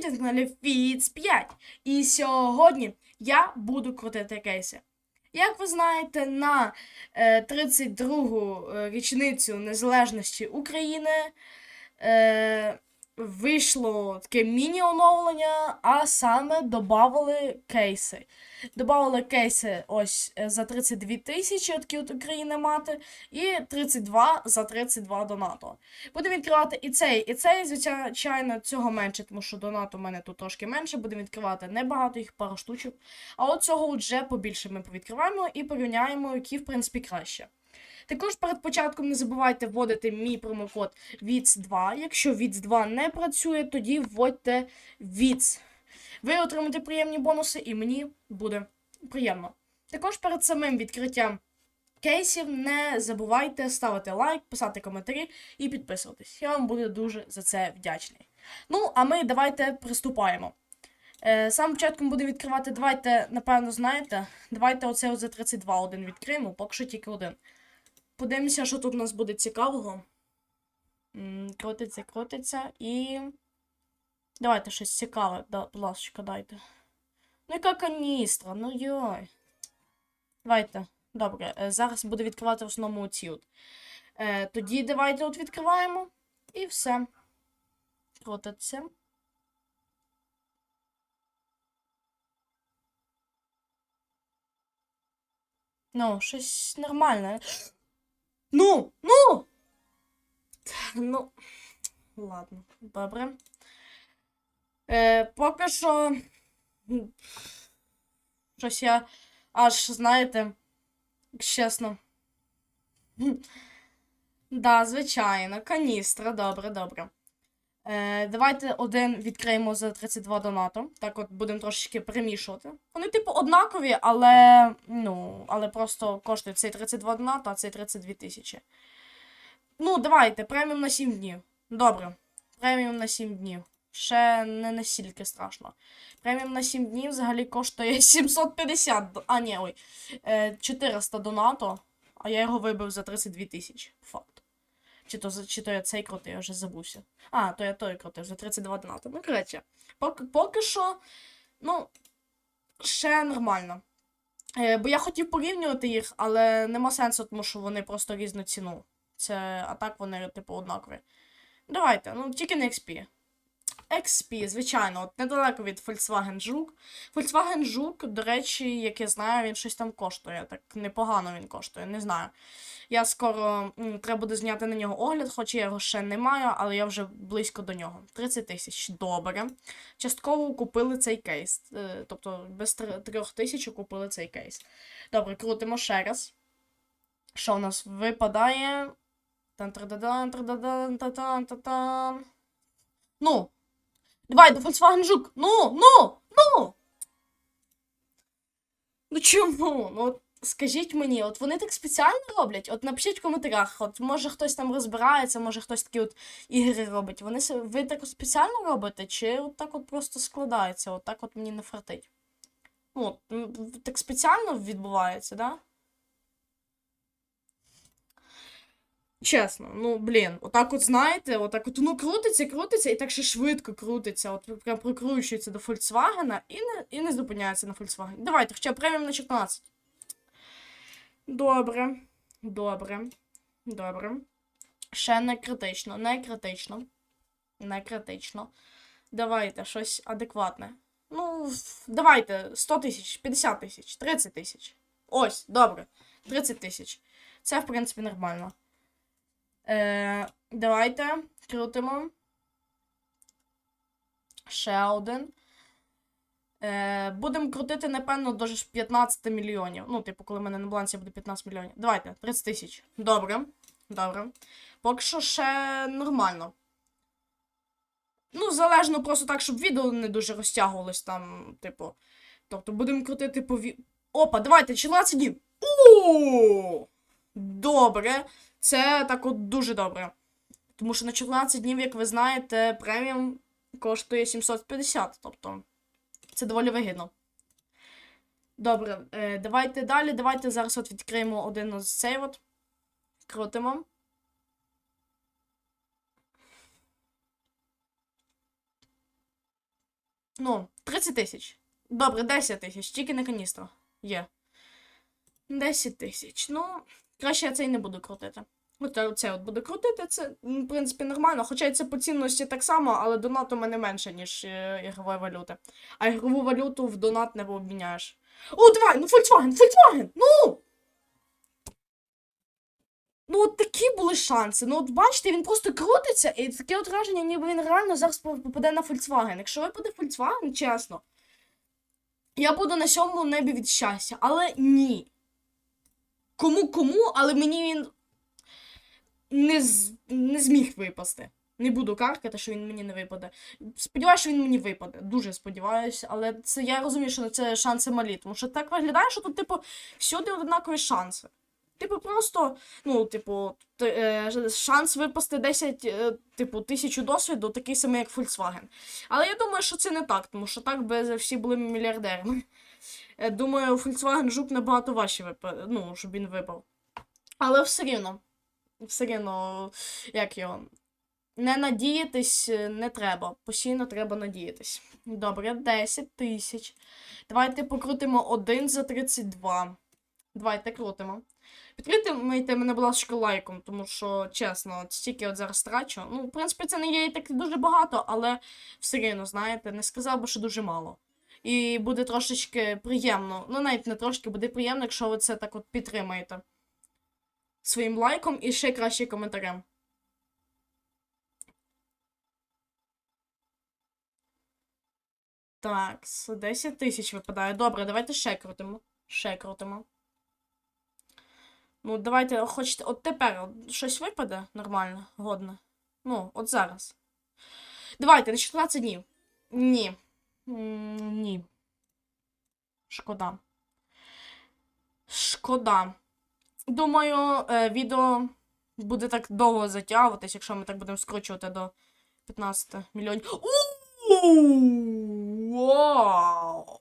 Привіт, на каналі Фіц 5. І сьогодні я буду крутити кейси. Як ви знаєте, на е, 32-гу е, річницю незалежності України е, вийшло таке міні-оновлення, а саме додавали кейси. Добавили кейси ось е, за 32 тисячі, такі от України мати, і 32 за 32 донату. Будемо відкривати і цей, і цей, звичайно, цього менше, тому що донат у мене тут трошки менше. Будемо відкривати небагато, їх пару штучок. А от цього вже побільше ми повідкриваємо і порівняємо, які, в принципі, краще. Також перед початком не забувайте вводити мій промокод VITS2. Якщо VITS2 не працює, тоді вводьте VITS. Ви отримаєте приємні бонуси, і мені буде приємно. Також перед самим відкриттям кейсів не забувайте ставити лайк, писати коментарі і підписуватись. Я вам буду дуже за це вдячний. Ну, а ми давайте приступаємо. Е, Сам початком буду відкривати, давайте, напевно, знаєте, давайте оце за 32 один відкриємо, поки що тільки один. Подивимося, що тут у нас буде цікавого. Крутиться, крутиться і. Давайте щось цікаве, да, будь ласка, дайте. Ну яка каністра, ну йой. Давайте. Добре, е, зараз буду відкривати в основному оці от. Е, тоді давайте от відкриваємо. І все. Крутиться. Ну, щось нормальне. Ну, ну! Ну. Ладно, добре. Е, поки що. Щось я аж, знаєте, чесно. Да, звичайно, каністра, добре, добре. Е, давайте один відкриємо за 32 донату. Так от будемо трошечки перемішувати. Вони, типу, однакові, але. Ну, але просто коштують цей 32 донату, а цей 32 тисячі. Ну, давайте, преміум на 7 днів. Добре. Преміум на 7 днів. Ще не настільки страшно. Преміум на 7 днів взагалі коштує 750. А, ні, ой. Е, 400 донату, а я його вибив за 32 тисячі. По Факту. Чи то, чи то я цей крутий, я вже забувся. А, то я той крутив, за 32 донату. Ну, коротше, поки, поки що, ну, ще нормально. Е, бо я хотів порівнювати їх, але нема сенсу, тому що вони просто різну ціну. Це, а так вони, типу, однакові. Давайте, ну тільки не XP. XP, звичайно, от недалеко від Volkswagen Жук. Volkswagen Жук, до речі, як я знаю, він щось там коштує. Так непогано він коштує, не знаю. Я скоро треба буде зняти на нього огляд, хоч я його ще не маю, але я вже близько до нього. 30 тисяч. Добре. Частково купили цей кейс. Е, Тобто без 3 тисяч купили цей кейс. Добре, крутимо ще раз. Що у нас випадає? Ну. Давай, до Volkswagen Жук. Ну, ну, ну. Ну чому? Ну, скажіть мені, от вони так спеціально роблять? От напишіть в коментарях, от може хтось там розбирається, може хтось такі от ігри робить. Вони ви так от спеціально робите, чи от так от просто складається, от так от мені не фартить? Ну, так спеціально відбувається, да? Чесно, ну блін, отак от знаєте, отак от воно крутиться, крутиться і так ще швидко крутиться. От прям прикручується до Volkswagen і не, і не зупиняється на Volkswagen. Давайте, хоча преміум на 14. Добре. Добре. Добре. Ще не критично, не критично. Не критично. Давайте щось адекватне. Ну, давайте 100 тисяч, 50 тисяч, 30 тисяч. Ось, добре. 30 тисяч. Це, в принципі, нормально. Е, давайте крутимо. Ще один. Е, будемо крутити, напевно, до 15 мільйонів. Ну, типу, коли в мене на балансі буде 15 мільйонів. Давайте, 30 тисяч. Добре. Добре. Поки що ще нормально. Ну, залежно просто так, щоб відео не дуже розтягувалось там, типу. Тобто будемо крутити по ві... Опа, давайте, 14 днів. О! Добре. Це так от дуже добре. Тому що на 14 днів, як ви знаєте, преміум коштує 750. Тобто, це доволі вигідно. Добре, е, давайте далі. Давайте зараз от відкриємо один з цей от. Крутимо. Ну, 30 тисяч. Добре, 10 тисяч, тільки не каністра. Є. 10 тисяч. Ну, краще я цей не буду крутити. От е, це от буду крутити, це, в принципі, нормально. Хоча це по цінності так само, але донат у мене менше, ніж е, ігрової валюти. А ігрову валюту в донат не обміняєш. О, давай, ну Volkswagen, Volkswagen, ну! Ну, от такі були шанси. Ну, от бачите, він просто крутиться, і таке враження, ніби він реально зараз попаде на Volkswagen. Якщо випаде Volkswagen, чесно, я буду на сьомому небі від щастя, але ні. Кому кому, але мені він не, з... не зміг випасти. Не буду каркати, що він мені не випаде. Сподіваюся, що він мені випаде. Дуже сподіваюся, але це я розумію, що це шанси малі. Тому що так виглядає, що тут, типу, всюди однакові шанси. Типу, просто, ну, типу, е, шанс випасти 10, е, типу, тисячу досвіду, такий самий, як Volkswagen. Але я думаю, що це не так, тому що так би всі були мільярдерами. Е, Думаю, Volkswagen жук набагато важче випа... ну, щоб він випав. Але все рівно. Все рівно, як його. Не надіятись е, не треба. Постійно треба надіятись. Добре, 10 тисяч. Давайте покрутимо 1 за 32. Давайте крутимо. Підтримайте мене, будь ласка, лайком, тому що, чесно, стільки от зараз трачу. Ну, в принципі, це не є і так дуже багато, але все рівно, знаєте, не сказав би, що дуже мало. І буде трошечки приємно. Ну, навіть не трошки, буде приємно, якщо ви це так от підтримаєте. Своїм лайком і ще краще коментарем. Так, 10 тисяч випадає. Добре, давайте ще крутимо. Ще крутимо. Ну, давайте, хочете, от тепер щось випаде нормально, годне. Ну, от зараз. Давайте, на 14 днів. Ні. Ні. Шкода. Шкода. Думаю, е, відео буде так довго затягуватись, якщо ми так будемо скручувати до 15 мільйонів. Вау!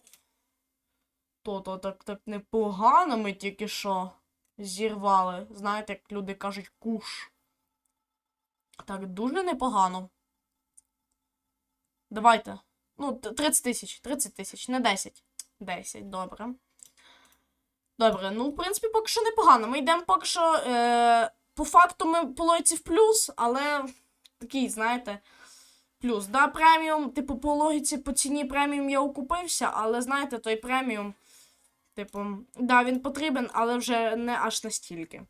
То-то так так непогано ми тільки що зірвали. Знаєте, як люди кажуть, куш. Так, дуже непогано. Давайте. Ну, 30 тисяч, 30 тисяч, не 10. 10, добре. Добре, ну, в принципі, поки що непогано. Ми йдемо поки що. Е, по факту ми по логіці в плюс, але такий, знаєте, плюс. Да, преміум, типу, по логіці, по ціні преміум я окупився, але знаєте, той преміум, типу, да, він потрібен, але вже не аж настільки.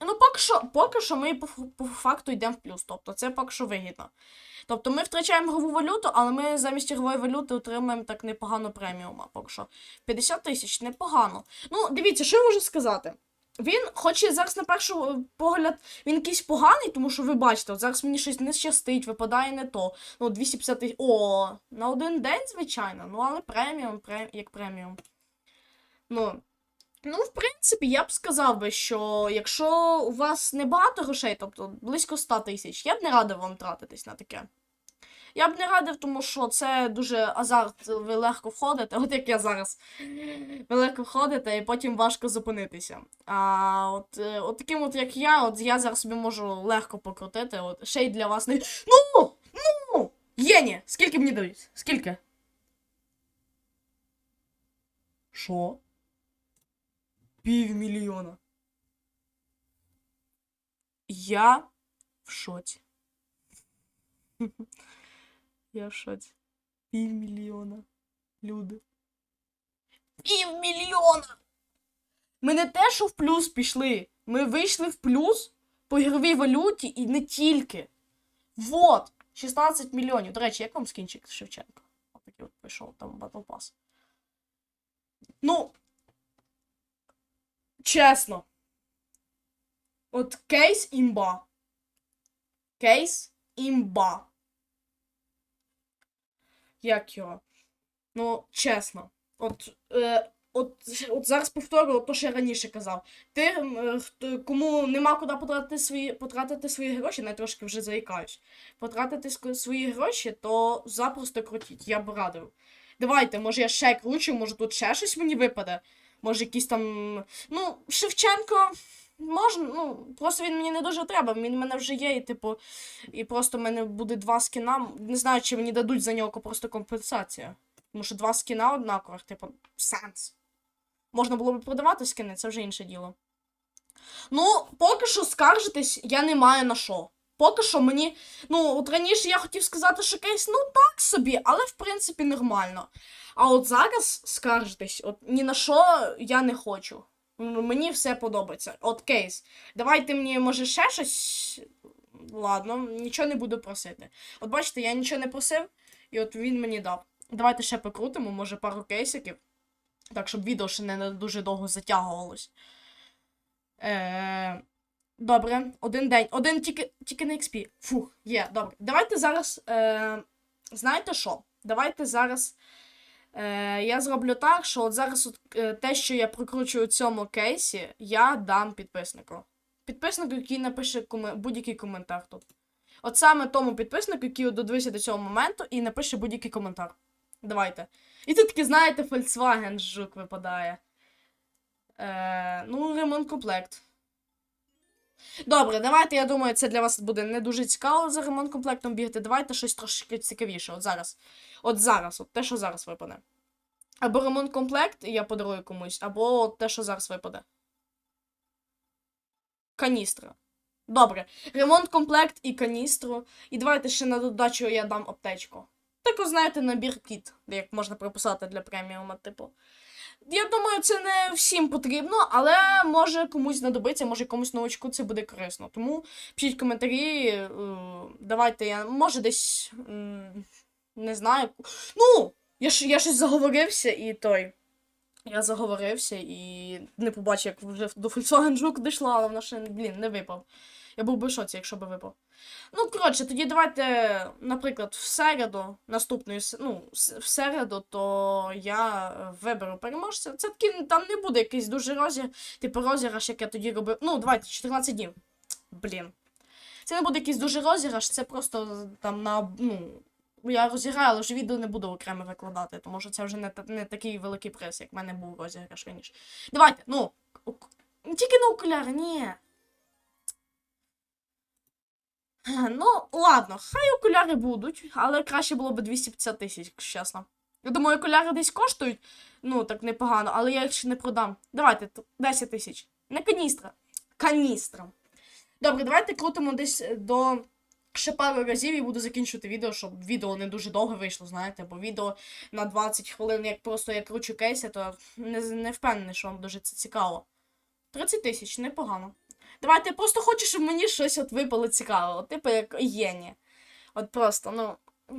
Ну, поки що, поки що ми по, по факту йдемо в плюс. Тобто це поки що вигідно. Тобто ми втрачаємо ігрову валюту, але ми замість ігрової валюти отримуємо так непогано преміума. Поки що. 50 тисяч непогано. Ну, дивіться, що я можу сказати. Він, хоч і зараз на перший е, погляд, він якийсь поганий, тому що ви бачите, от зараз мені щось не щастить, випадає не то. Ну, 250 тисяч. О, на один день, звичайно. Ну, але преміум, прем... як преміум. Ну, Ну, в принципі, я б сказав би, що якщо у вас не багато грошей, тобто близько 100 тисяч, я б не радив вам тратитись на таке. Я б не радив, тому що це дуже азарт, ви легко входите, от як я зараз. Ви легко входите і потім важко зупинитися. А от, е, от таким от як я, от я зараз собі можу легко покрутити, от ще й для вас не. Ну! Ну! Єні! Скільки мені дають? Скільки? Що? Півмільйона. Я в шоці. Я в шоці. Півмільйона. Люди. Півмільйона! Ми не те, що в плюс пішли. Ми вийшли в плюс по ігровій валюті і не тільки. Вот! 16 мільйонів. До речі, як вам скінчик Шевченко? Отакий от пішов там Battle Pass. Ну, Чесно. От кейс імба. Кейс імба. Як його? Ну, чесно. От, е, от, от зараз повторюю те, що я раніше казав. Ти, хто- кому нема куди потратити свої, потратити свої гроші, навіть трошки вже заїкаюсь. Потратити свої гроші, то запросто крутіть, я б радив. Давайте, може я ще кручу, може тут ще щось мені випаде. Може, якийсь там. Ну, Шевченко. можна, ну, просто він мені не дуже треба, він в мене вже є, і типу, і просто в мене буде два скіна. Не знаю, чи мені дадуть за нього просто компенсація. Тому що два скіна однакових, типу, сенс. Можна було б продавати скини, це вже інше діло. Ну, поки що скаржитись я не маю на що. Поки що мені. Ну, от раніше я хотів сказати, що кейс, ну так собі, але в принципі нормально. А от зараз скаржитись, от ні на що я не хочу. Мені все подобається. От кейс. Давайте мені, може, ще щось. Ладно, нічого не буду просити. От бачите, я нічого не просив, і от він мені дав. Давайте ще покрутимо, може, пару кейсиків. Так, щоб відео ще не дуже довго затягувалось. Е, добре, один день. Один тільки, тільки на XP. Фух, є, добре. Давайте зараз. Е, знаєте що? Давайте зараз. Е, я зроблю так, що от зараз от, е, те, що я прокручую у цьому кейсі, я дам підписнику. Підписнику, який напише коме- будь-який коментар тут. От саме тому підписнику, який додивився до цього моменту і напише будь-який коментар. Давайте. І тут таки, знаєте, Volkswagen жук випадає. Е, ну, ремонт комплект. Добре, давайте, я думаю, це для вас буде не дуже цікаво за ремонт комплектом бігати. Давайте щось трошки цікавіше. От зараз. От зараз, от те, що зараз випаде. Або ремонт комплект, я подарую комусь, або от те, що зараз випаде. Каністра. Добре. Ремонт комплект і каністру. І давайте ще на додачу я дам аптечку. Так, знаєте, набір кіт, як можна прописати для преміума, типу. Я думаю, це не всім потрібно, але може комусь знадобиться, може комусь новачку це буде корисно. Тому пишіть коментарі. е, Давайте я. Може десь. Не знаю. Ну! Я ж я щось заговорився і той. Я заговорився і не побачив, як вже до Volkswagen Жук дійшла, але вона ще, блін, не випав. Я був би в шоці, якщо би випав. Ну, коротше, тоді давайте, наприклад, в середу, наступної, ну, в середу, то я виберу переможця. Це таки там не буде якийсь дуже розіграш, типу розіграш, як я тоді робив. Ну, давайте, 14 днів. Блін. Це не буде якийсь дуже розіграш, це просто там на. ну. Я розіграю, але вже відео не буду окремо викладати, тому що це вже не, не такий великий приз, як в мене був розіграш раніше. Давайте, ну. Тільки на окуляри, ні. Ну, ладно, хай окуляри будуть, але краще було б 250 тисяч, якщо чесно. Я думаю, окуляри десь коштують, ну, так непогано, але я їх ще не продам. Давайте, 10 тисяч. Не каністра. Каністра. Добре, давайте крутимо десь е, до ще пару разів і буду закінчувати відео, щоб відео не дуже довго вийшло, знаєте, бо відео на 20 хвилин, як просто я кручу кейси, то не, не впевнений, що вам дуже це цікаво. 30 тисяч, непогано. Давайте я просто хочу, щоб мені щось от випало цікавого, типу як Єні. От просто, ну,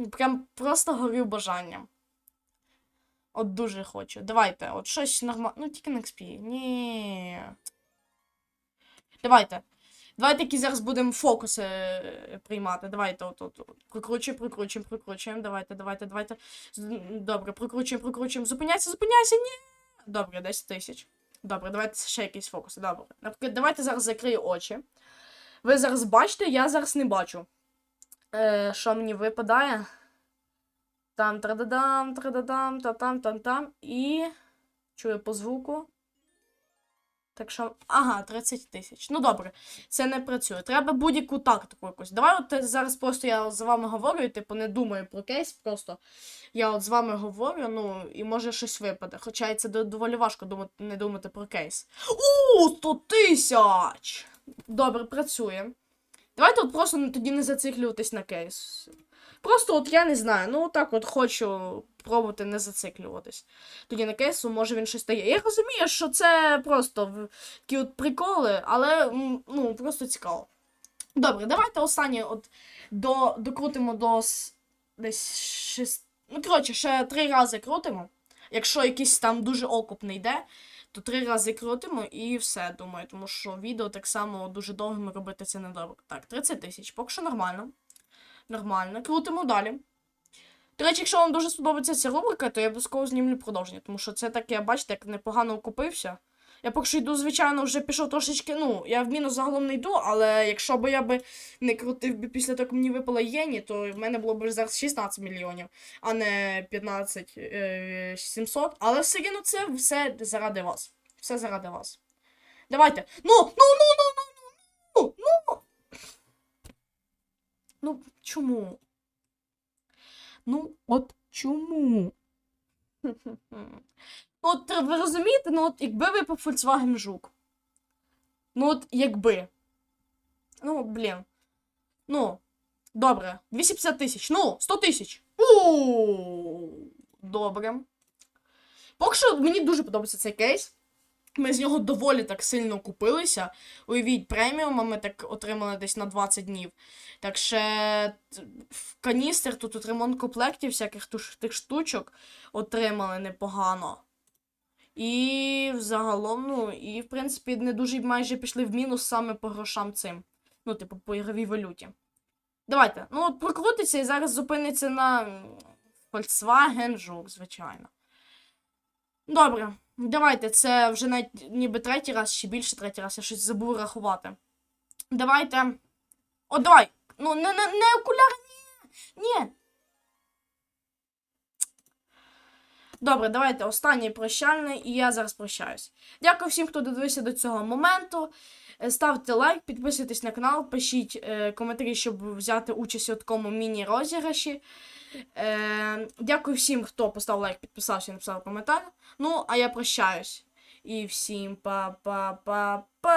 прям просто горю бажанням. От дуже хочу. Давайте, от щось нормальне. Ну, тільки на XP. Ні. Давайте. Давайте які зараз будемо фокуси е, приймати. Давайте от, от, от. Прикручуємо, прикручуємо, прикручуємо. Давайте, давайте, давайте. Добре, прикручуємо, прикручуємо. Зупиняйся, зупиняйся, ні. Добре, 10 тисяч. Добре, давайте ще якісь фокуси. Добре. Наприклад, давайте зараз закрию очі. Ви зараз бачите, я зараз не бачу. Е, що мені випадає? Там трададам, трададам, та там, там, там. І. Чую по звуку. Так що. Ага, 30 тисяч. Ну добре, це не працює. Треба будь-яку тактику якусь. Давай от е, зараз просто я з вами говорю, і типу не думаю про кейс, просто я от з вами говорю, ну, і може щось випаде. Хоча це доволі важко думати, не думати про кейс. У, 100 тисяч! Добре, працює. Давайте от просто тоді не зациклюватись на кейс. Просто от я не знаю, ну так от хочу пробувати не зациклюватись. Тоді на кейсу, може він щось дає. Я розумію, що це просто такі приколи, але ну, просто цікаво. Добре, давайте останнє от до, докрутимо до десь шест... Ну, коротше, ще три рази крутимо. Якщо якийсь там дуже окуп не йде, то три рази крутимо і все, думаю, тому що відео так само дуже довгим робити це не добре. Так, 30 тисяч, поки що нормально. Нормально. Крутимо далі. До речі, якщо вам дуже сподобається ця рубрика, то я обов'язково знімлю продовження, тому що це таке, бачите, як непогано окупився. Я поки що йду, звичайно, вже пішов трошечки. Ну, я в мінус загалом не йду, але якщо б я би не крутив би після того, як мені випала Єні, то в мене було б зараз 16 мільйонів, а не 15 е, 700. Але все рівно це все заради вас. Все заради вас. Давайте. Ну, ну, ну, ну, ну, ну, ну, ну. Ну, чому? Ну, от чому? Ну, от ви розумієте, ну от якби випав Volkswagen Жук. Ну, от якби. Ну, блін. Ну, добре. 250 тисяч. Ну, 100 тисяч. Добре. Поки що мені дуже подобається цей кейс. Ми з нього доволі так сильно купилися. Уявіть, преміума ми так отримали десь на 20 днів. Так ще в каністр тут от ремонт комплектів, всяких тих штучок отримали непогано. І взагалом, ну, і в принципі не дуже майже пішли в мінус саме по грошам цим. Ну, типу, по ігровій валюті. Давайте. Ну, от прокрутиться і зараз зупиниться на Volkswagen Жук, звичайно. Добре, давайте. Це вже навіть ніби третій раз, чи більше третій раз, я щось забув рахувати. Давайте. О, давай! Ну, не, не, не окуляри, ні! Ні. Добре, давайте останній прощальний, і я зараз прощаюсь. Дякую всім, хто додивився до цього моменту. Е, Ставте лайк, підписуйтесь на канал, пишіть е, коментарі, щоб взяти участь у такому міні-розіграші. Е, дякую всім, хто поставив лайк, підписався і написав коментар. Ну, а я прощаюсь. І всім па-па-па-па.